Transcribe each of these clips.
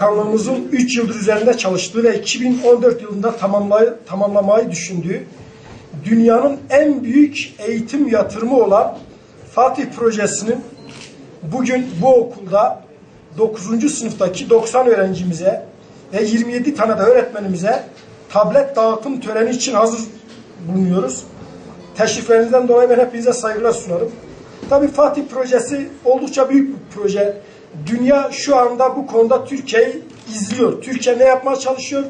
Bakanlığımızın 3 yıldır üzerinde çalıştığı ve 2014 yılında tamamlay tamamlamayı düşündüğü dünyanın en büyük eğitim yatırımı olan Fatih Projesi'nin bugün bu okulda 9. sınıftaki 90 öğrencimize ve 27 tane de öğretmenimize tablet dağıtım töreni için hazır bulunuyoruz. Teşriflerinizden dolayı ben hepinize saygılar sunarım. Tabii Fatih projesi oldukça büyük bir proje. Dünya şu anda bu konuda Türkiye'yi izliyor. Türkiye ne yapmaya çalışıyor?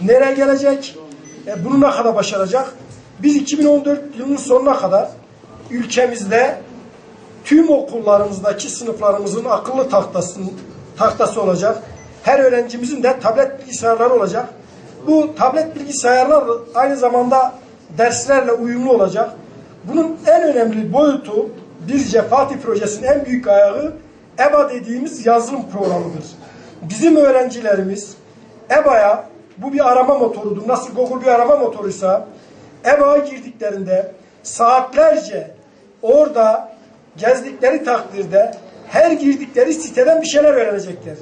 Nereye gelecek? E, bunu ne kadar başaracak? Biz 2014 yılının sonuna kadar ülkemizde tüm okullarımızdaki sınıflarımızın akıllı tahtasının tahtası olacak. Her öğrencimizin de tablet bilgisayarları olacak. Bu tablet bilgisayarlar aynı zamanda derslerle uyumlu olacak. Bunun en önemli boyutu bizce Fatih Projesi'nin en büyük ayağı EBA dediğimiz yazılım programıdır. Bizim öğrencilerimiz EBA'ya bu bir arama motorudur. Nasıl Google bir arama motoruysa EBA'ya girdiklerinde saatlerce orada gezdikleri takdirde her girdikleri siteden bir şeyler öğrenecekler.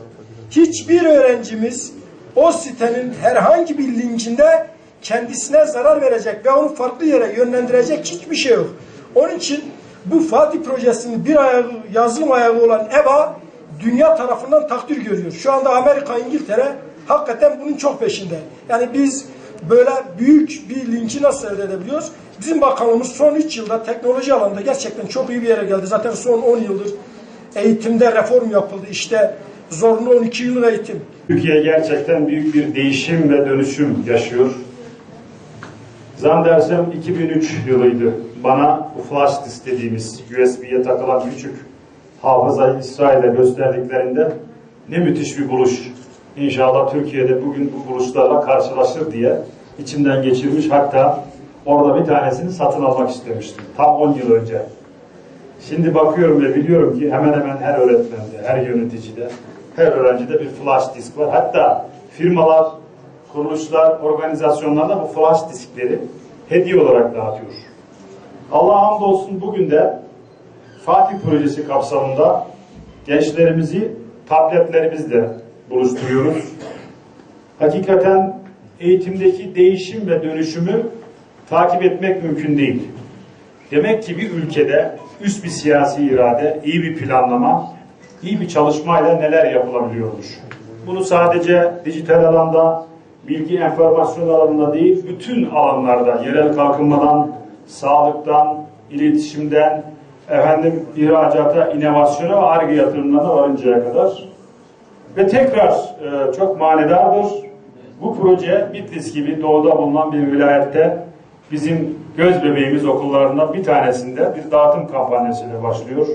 Hiçbir öğrencimiz o sitenin herhangi bir linkinde kendisine zarar verecek ve onu farklı yere yönlendirecek hiçbir şey yok. Onun için bu Fatih projesinin bir ayağı, yazılım ayağı olan EBA dünya tarafından takdir görüyor. Şu anda Amerika, İngiltere hakikaten bunun çok peşinde. Yani biz böyle büyük bir linki nasıl elde edebiliyoruz? Bizim bakanlığımız son 3 yılda teknoloji alanında gerçekten çok iyi bir yere geldi. Zaten son 10 yıldır eğitimde reform yapıldı. İşte zorunlu 12 yıllık eğitim. Türkiye gerçekten büyük bir değişim ve dönüşüm yaşıyor. Zannedersem 2003 yılıydı. Bana bu flash disk dediğimiz USB'ye takılan küçük hafızayı İsrail'e gösterdiklerinde ne müthiş bir buluş. İnşallah Türkiye'de bugün bu buluşlarla karşılaşır diye içimden geçirmiş. Hatta orada bir tanesini satın almak istemiştim. Tam 10 yıl önce. Şimdi bakıyorum ve biliyorum ki hemen hemen her öğretmende, her yöneticide, her öğrencide bir flash disk var. Hatta firmalar, kuruluşlar, organizasyonlar bu flash diskleri hediye olarak dağıtıyor. Allah'a hamdolsun bugün de Fatih Projesi kapsamında gençlerimizi tabletlerimizle buluşturuyoruz. Hakikaten eğitimdeki değişim ve dönüşümü takip etmek mümkün değil. Demek ki bir ülkede üst bir siyasi irade, iyi bir planlama, iyi bir çalışmayla neler yapılabiliyormuş. Bunu sadece dijital alanda, bilgi enformasyon alanında değil, bütün alanlarda, yerel kalkınmadan, sağlıktan, iletişimden, efendim ihracata, inovasyona ve ARGE yatırımlarına varıncaya kadar. Ve tekrar e, çok manedardır. Bu proje Bitlis gibi doğuda bulunan bir vilayette bizim göz bebeğimiz okullarından bir tanesinde bir dağıtım kampanyasıyla başlıyor.